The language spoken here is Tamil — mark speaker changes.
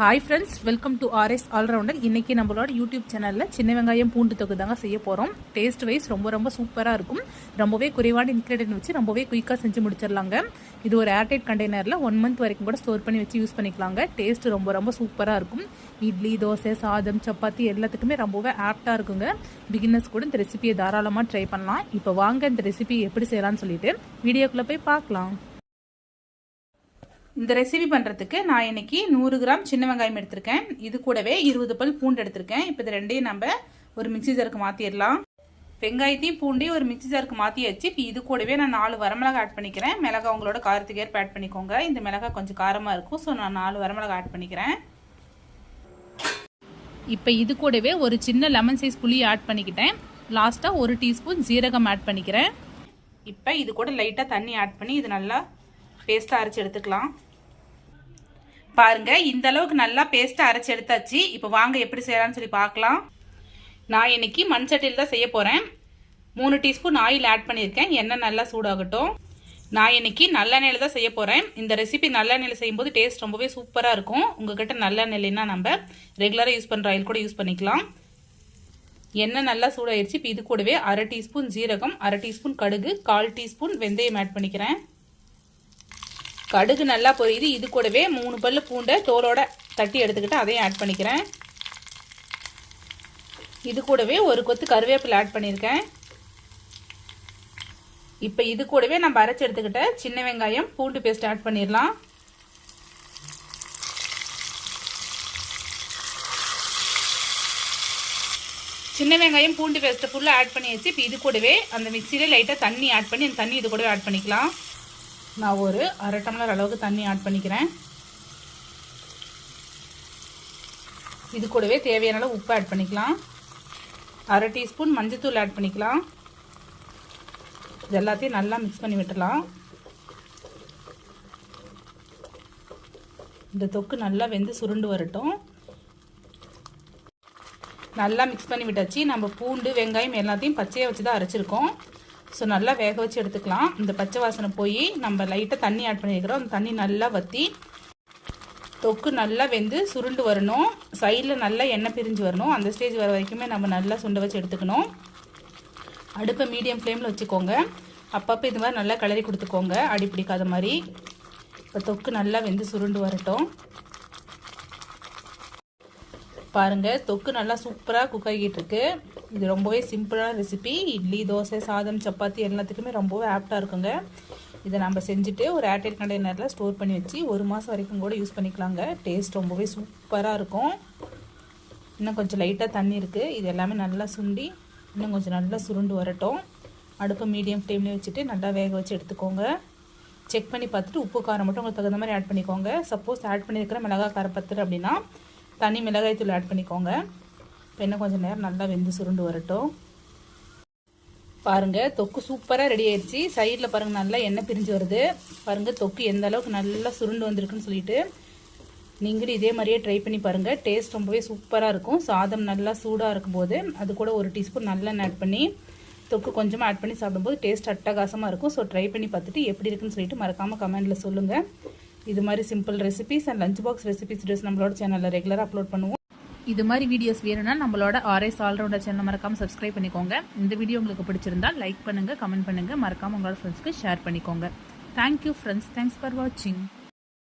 Speaker 1: Hi friends welcome to RS all rounder இன்றைக்கி நம்மளோட யூடியூப் சேனலில் சின்ன வெங்காயம் பூண்டு தொகு தாங்க செய்ய போகிறோம் டேஸ்ட் வைஸ் ரொம்ப ரொம்ப சூப்பராக இருக்கும். ரொம்பவே குறைவான இன்க்ரீடியன்ட் வச்சு ரொம்பவே குயிக்காக செஞ்சு முடிச்சிடலாங்க. இது ஒரு ஏர்டைட் கண்டெய்னரில் ஒன் மந்த் வரைக்கும் கூட ஸ்டோர் பண்ணி வச்சு யூஸ் பண்ணிக்கலாங்க. டேஸ்ட் ரொம்ப ரொம்ப சூப்பராக இருக்கும். இட்லி தோசை சாதம் சப்பாத்தி எல்லாத்துக்குமே ரொம்பவே ஆப்டாக இருக்குங்க. பிகினர்ஸ் கூட இந்த ரெசிபியை தாராளமாக ட்ரை பண்ணலாம். இப்போ வாங்க இந்த ரெசிபி எப்படி செய்யலாம்னு சொல்லிட்டு வீடியோக்குள்ளே போய் பார்க்கலாம். இந்த ரெசிபி பண்ணுறதுக்கு நான் இன்றைக்கி நூறு கிராம் சின்ன வெங்காயம் எடுத்திருக்கேன். இது கூடவே இருபது பல் பூண்டு எடுத்திருக்கேன். இப்போ இது ரெண்டையும் நம்ம ஒரு மிக்சி ஜாருக்கு மாற்றிடலாம் வெங்காயத்தையும் பூண்டையும் ஒரு மிக்சி ஜாருக்கு மாற்றி வச்சு இப்போ இது கூடவே நான் நாலு வரமிளகா ஆட் பண்ணிக்கிறேன். மிளகா உங்களோட காரத்துக்கு ஏற்ப ஆட் பண்ணிக்கோங்க. இந்த மிளகா கொஞ்சம் காரமாக இருக்கும். ஸோ நான் நாலு வரமிளகா ஆட் பண்ணிக்கிறேன். இப்போ இது கூடவே ஒரு சின்ன லெமன் சைஸ் புளி ஆட் பண்ணிக்கிட்டேன். லாஸ்ட்டாக ஒரு டீஸ்பூன் ஜீரகம் ஆட் பண்ணிக்கிறேன். இப்போ இது கூட லைட்டாக தண்ணி ஆட் பண்ணி இது நல்லா பேஸ்ட்டாக அரைச்சி எடுத்துக்கலாம். பாருங்க இந்த அளவுக்கு நல்லா பேஸ்ட்டாக அரைச்சி எடுத்தாச்சு. இப்போ வாங்க எப்படி செய்யலாம்னு சொல்லி பார்க்கலாம். நான் இன்னைக்கு மண் சட்டியில் தான் செய்ய போகிறேன் மூணு டீஸ்பூன் ஆயில் ஆட் பண்ணியிருக்கேன். எண்ணெய் நல்லா சூடாகட்டும். நான் இன்னைக்கு நல்லெண்ணெயில் தான் செய்ய போகிறேன் இந்த ரெசிபி நல்லெண்ணெயில் செய்யும்போது டேஸ்ட் ரொம்பவே சூப்பராக இருக்கும். உங்ககிட்ட நல்லெண்ணெய் நம்ம ரெகுலராக யூஸ் பண்ணுற ஆயில் கூட யூஸ் பண்ணிக்கலாம். எண்ணெய் நல்லா சூடாயிருச்சு. இப்போ இது கூடவே அரை டீஸ்பூன் ஜீரகம் அரை டீஸ்பூன் கடுகு கால் டீஸ்பூன் வெந்தயம் ஆட் பண்ணிக்கிறேன். கடுகு நல்லா பொரியுது. இது கூடவே மூணு பல் பூண்டை தோலோட தட்டி எடுத்துக்கிட்டு அதையும் ஆட் பண்ணிக்கிறேன். இது கூடவே ஒரு கொத்து கருவேப்பிலை ஆட் பண்ணியிருக்கேன். இப்போ இது கூடவே நம்ம அரைச்சி எடுத்துக்கிட்ட சின்ன வெங்காயம் பூண்டு பேஸ்ட் ஆட் பண்ணிடலாம். சின்ன வெங்காயம் பூண்டு பேஸ்ட்டை ஃபுல்லாக ஆட் பண்ணி வச்சு இப்போ இது கூடவே அந்த மிக்சியில் லைட்டாக தண்ணி ஆட் பண்ணி அந்த தண்ணி இது கூடவே ஆட் பண்ணிக்கலாம். நான் ஒரு அரை டம்ளர் அளவுக்கு தண்ணி ஆட் பண்ணிக்கிறேன். இது கூடவே தேவையான அளவு உப்பு ஆட் பண்ணிக்கலாம். அரை டீஸ்பூன் மஞ்சத்தூள் ஆட் பண்ணிக்கலாம். இது எல்லாத்தையும் நல்லா மிக்ஸ் பண்ணி விட்டுலாம் இந்த தொக்கு நல்லா வெந்து சுருண்டு வரட்டும். நல்லா மிக்ஸ் பண்ணி விட்டாச்சு. நம்ம பூண்டு வெங்காயம் எல்லாத்தையும் பச்சையாக வச்சு தான் அரைச்சிருக்கோம். ஸோ நல்லா வேக வச்சு எடுத்துக்கலாம். இந்த பச்சை வாசனை போய் நம்ம லைட்டாக தண்ணி ஆட் பண்ணியிருக்கிறோம் அந்த தண்ணி நல்லா வற்றி தொக்கு நல்லா வெந்து சுருண்டு வரணும். சைடில் நல்லா எண்ணெய் பிரிஞ்சு வரணும். அந்த ஸ்டேஜ் வர வரைக்குமே நம்ம நல்லா சுண்டை வச்சு எடுத்துக்கணும். அடுப்பை மீடியம் ஃப்ளேமில் வச்சுக்கோங்க. அப்பப்போ இது மாதிரி நல்லா கிளறி கொடுத்துக்கோங்க. அடி பிடிக்காத மாதிரி. இப்போ தொக்கு நல்லா வெந்து சுருண்டு வரட்டும். பாருங்கள் தொக்கு நல்லா சூப்பராக குக் ஆகிட்டு இது ரொம்பவே சிம்பிளான ரெசிபி இட்லி தோசை சாதம் சப்பாத்தி எல்லாத்துக்குமே ரொம்பவே ஆப்டாக இருக்குங்க. இதை நம்ம செஞ்சுட்டு ஒரு ஏர்டைட் கண்டெய்னரில் ஸ்டோர் பண்ணி வச்சு ஒரு மாதம் வரைக்கும் கூட யூஸ் பண்ணிக்கலாங்க. டேஸ்ட் ரொம்பவே சூப்பராக இருக்கும். இன்னும் கொஞ்சம் லைட்டாக தண்ணி இருக்குது இது எல்லாமே நல்லா சுண்டி இன்னும் கொஞ்சம் நல்லா சுருண்டு வரட்டும். அடுப்பு மீடியம் ஃப்ளேம்லேயே வச்சுட்டு நல்லா வேக வச்சு எடுத்துக்கோங்க. செக் பண்ணி பார்த்துட்டு உப்பு காரம் மட்டும் உங்களுக்கு தகுந்த மாதிரி ஆட் பண்ணிக்கோங்க. சப்போஸ் ஆட் பண்ணியிருக்கிற மிளகா காரம் அப்படின்னா தனி மிளகாய் தூள் ஆட் பண்ணிக்கோங்க. இப்போ இன்னும் கொஞ்சம் நேரம் நல்லா வெந்து சுருண்டு வரட்டும். பாருங்கள் தொக்கு சூப்பராக ரெடி ஆயிடுச்சு. சைடில் பாருங்கள் நல்லா எண்ணெய் பிரிஞ்சு வருது. பாருங்கள் தொக்கு எந்த அளவுக்கு நல்லா சுருண்டு வந்திருக்குன்னு சொல்லிட்டு நீங்களும் இதே மாதிரியே ட்ரை பண்ணி பாருங்கள் டேஸ்ட் ரொம்பவே சூப்பராக இருக்கும். சாதம் நல்லா சூடாக இருக்கும்போது அது கூட ஒரு டீஸ்பூன் நல்லெண்ணெய் ஆட் பண்ணி தொக்கு கொஞ்சமாக ஆட் பண்ணி சாப்பிடும்போது டேஸ்ட் அட்டகாசமாக இருக்கும். ஸோ ட்ரை பண்ணி பார்த்துட்டு எப்படி இருக்குன்னு சொல்லிட்டு மறக்காமல் கமெண்ட்டில் சொல்லுங்கள் இது மாதிரி simple recipes and lunch box recipes dress நம்மளோட சேனலில் ரெகுலராக அப்லோட் பண்ணுவோம். இது மாதிரி வீடியோஸ் வேணும்னா நம்மளோட ஆர்எஸ் ஆல்ரவுண்டர் சேனல் மறக்காமல் சப்ஸ்கிரைப் பண்ணிக்கோங்க. இந்த வீடியோ உங்களுக்கு பிடிச்சிருந்தா லைக் பண்ணுங்கள் கமெண்ட் பண்ணுங்கள் மறக்காமல் உங்களோட ஃப்ரெண்ட்ஸ்க்கு ஷேர் பண்ணிக்கோங்க. தேங்க்யூ ஃப்ரெண்ட்ஸ் தேங்க்ஸ் ஃபார் வாட்சிங்